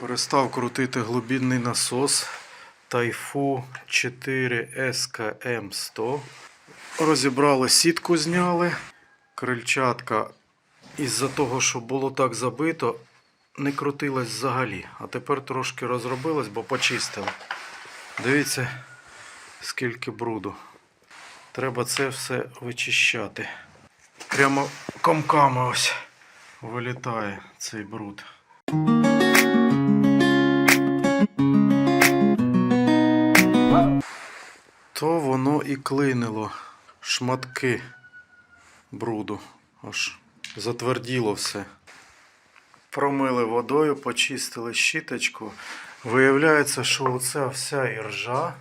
Перестав крутити глибинний насос Тайфу 4 SKM 100. Розібрали сітку, зняли. Крильчатка із-за того, що було так забито, не крутилась взагалі. А тепер трошки розробилась, бо почистили. Дивіться, скільки бруду. Треба це все вичищати. Прямо комками ось вилітає цей бруд. То воно і клинило шматки бруду. Аж затверділо все. Промили водою, почистили щіточку. Виявляється, що оця вся іржа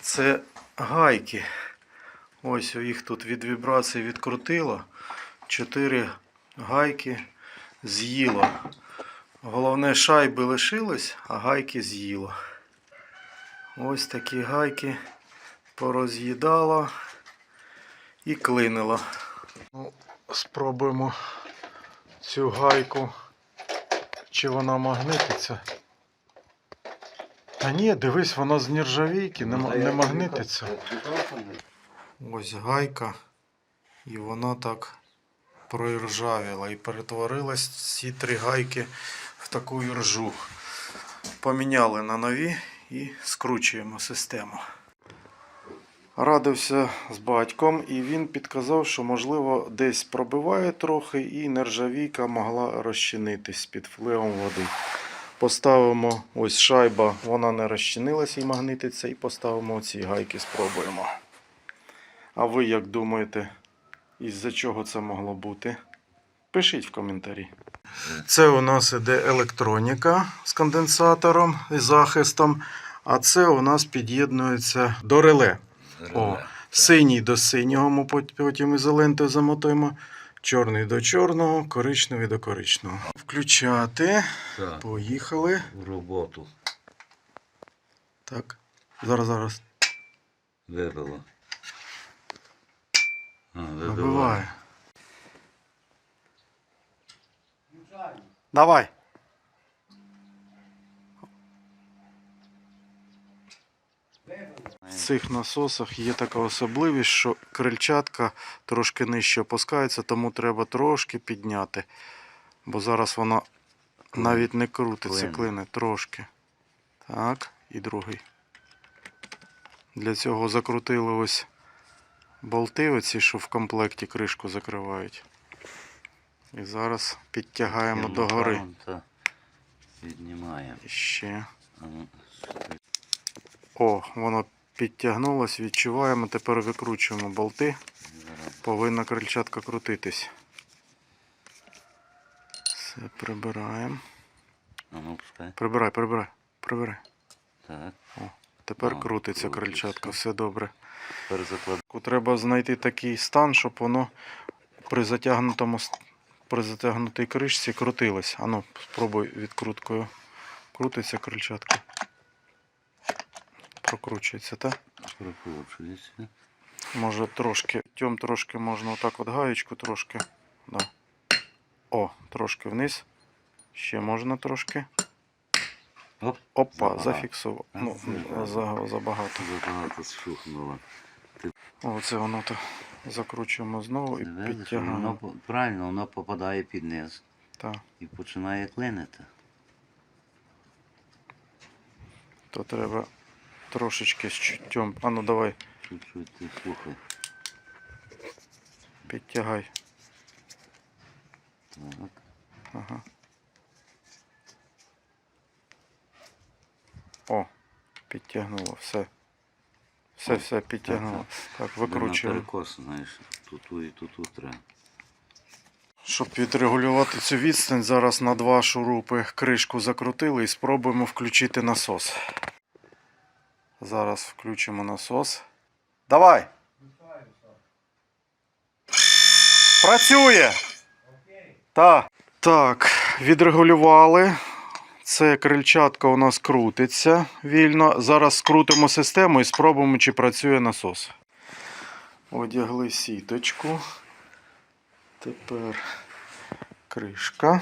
це гайки. Ось їх тут від вібрації відкрутило. Чотири гайки з'їло. Головне, шайби лишились, а гайки з'їло. Ось такі гайки пороз'їдало і клинило. Ну, спробуємо цю гайку, чи вона магнититься. Та ні, дивись, вона з нержавійки, не, не магнититься. Ось гайка, і вона так проіржавіла і перетворилась ці три гайки в таку іржу. Поміняли на нові і скручуємо систему. Радився з батьком, і він підказав, що можливо десь пробиває трохи, і нержавійка могла розчинитись під впливом води. Поставимо ось шайба, вона не розчинилася і магнититься, і поставимо ці гайки, спробуємо. А ви як думаєте, із-за чого це могло бути? Пишіть в коментарі. Це у нас іде електроніка з конденсатором і захистом, а це у нас під'єднується до реле. О, синій до синього ми пот- потім ізолентою замотуємо. Чорний до чорного, коричневий до коричневого. Включати. Так, Поїхали. в роботу Так. Зараз, зараз. вибило. А. Вибиває. Давай. В цих насосах є така особливість, що крильчатка трошки нижче опускається, тому треба трошки підняти. Бо зараз вона навіть не крутиться, Клине. клине трошки. Так, і другий. Для цього закрутили ось болти, оці, що в комплекті кришку закривають. І зараз підтягаємо догори. рукавом, Піднімаємо. І ще. Ну, О, воно підтягнулось, відчуваємо. Тепер викручуємо болти. Повинна крильчатка крутитись. Все прибираємо. Ну. Прибирай, прибирай, прибирай. Так, Тепер О, крутиться крутиться. крильчатка, все добре. тепер закладаємо. Треба знайти такий стан, щоб воно при затягнутому при затягнутій кришці крутилось. Ану, спробуй відкруткою. Крутиться крильчатка. Прокручується, так? Прокручується. Може трошки. Тьом трошки можна отак от гаєчку трошки. Да. О, трошки вниз. Ще можна трошки. Оп, Опа, зафіксував. Ну, Забагато. за, забагато. забагато зшухнуло. Оце воно то закручуємо знову і Видиш, воно правильно, воно попадає під низ Так. і починає клинити. То треба трошечки з чуттєм. А ну давай, Чуть-чуть ти слухай. підтягай. Так. Ага. О, підтягнуло, все. Все, все, підтягнуло. Так, викручуємо. перекос, знаєш, тут і тут треба. Щоб відрегулювати цю відстань, зараз на два шурупи кришку закрутили і спробуємо включити насос. Зараз включимо насос. Давай! Працює! Так. Так, відрегулювали. Це крильчатка у нас крутиться вільно. Зараз скрутимо систему і спробуємо, чи працює насос. Одягли сіточку. Тепер кришка.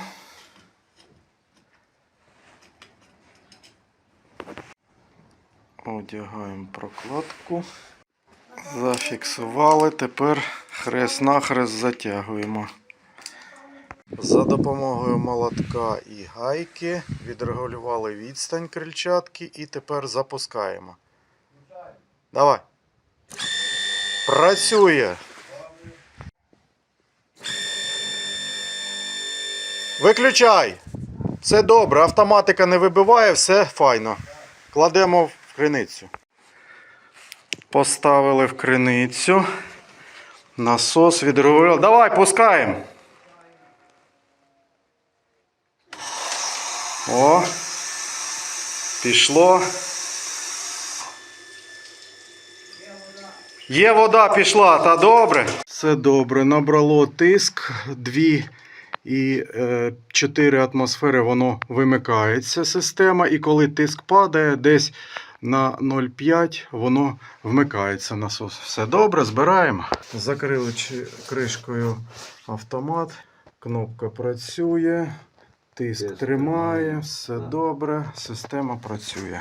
Одягаємо прокладку. Зафіксували. Тепер хрест-нахрест затягуємо. За допомогою молотка і гайки відрегулювали відстань крильчатки і тепер запускаємо. Давай. Працює. Виключай. Все добре, автоматика не вибиває, все файно. Кладемо в криницю. Поставили в криницю. Насос відрегулювали. Давай, пускаємо. О. Пішло. Є вода пішла, та добре. Все добре. Набрало тиск 2 і е, 4 атмосфери воно вимикається система. І коли тиск падає десь на 0,5, воно вмикається насос. Все добре, збираємо. Закрили кришкою автомат. Кнопка працює. Тиск тримає. все добре, система працює.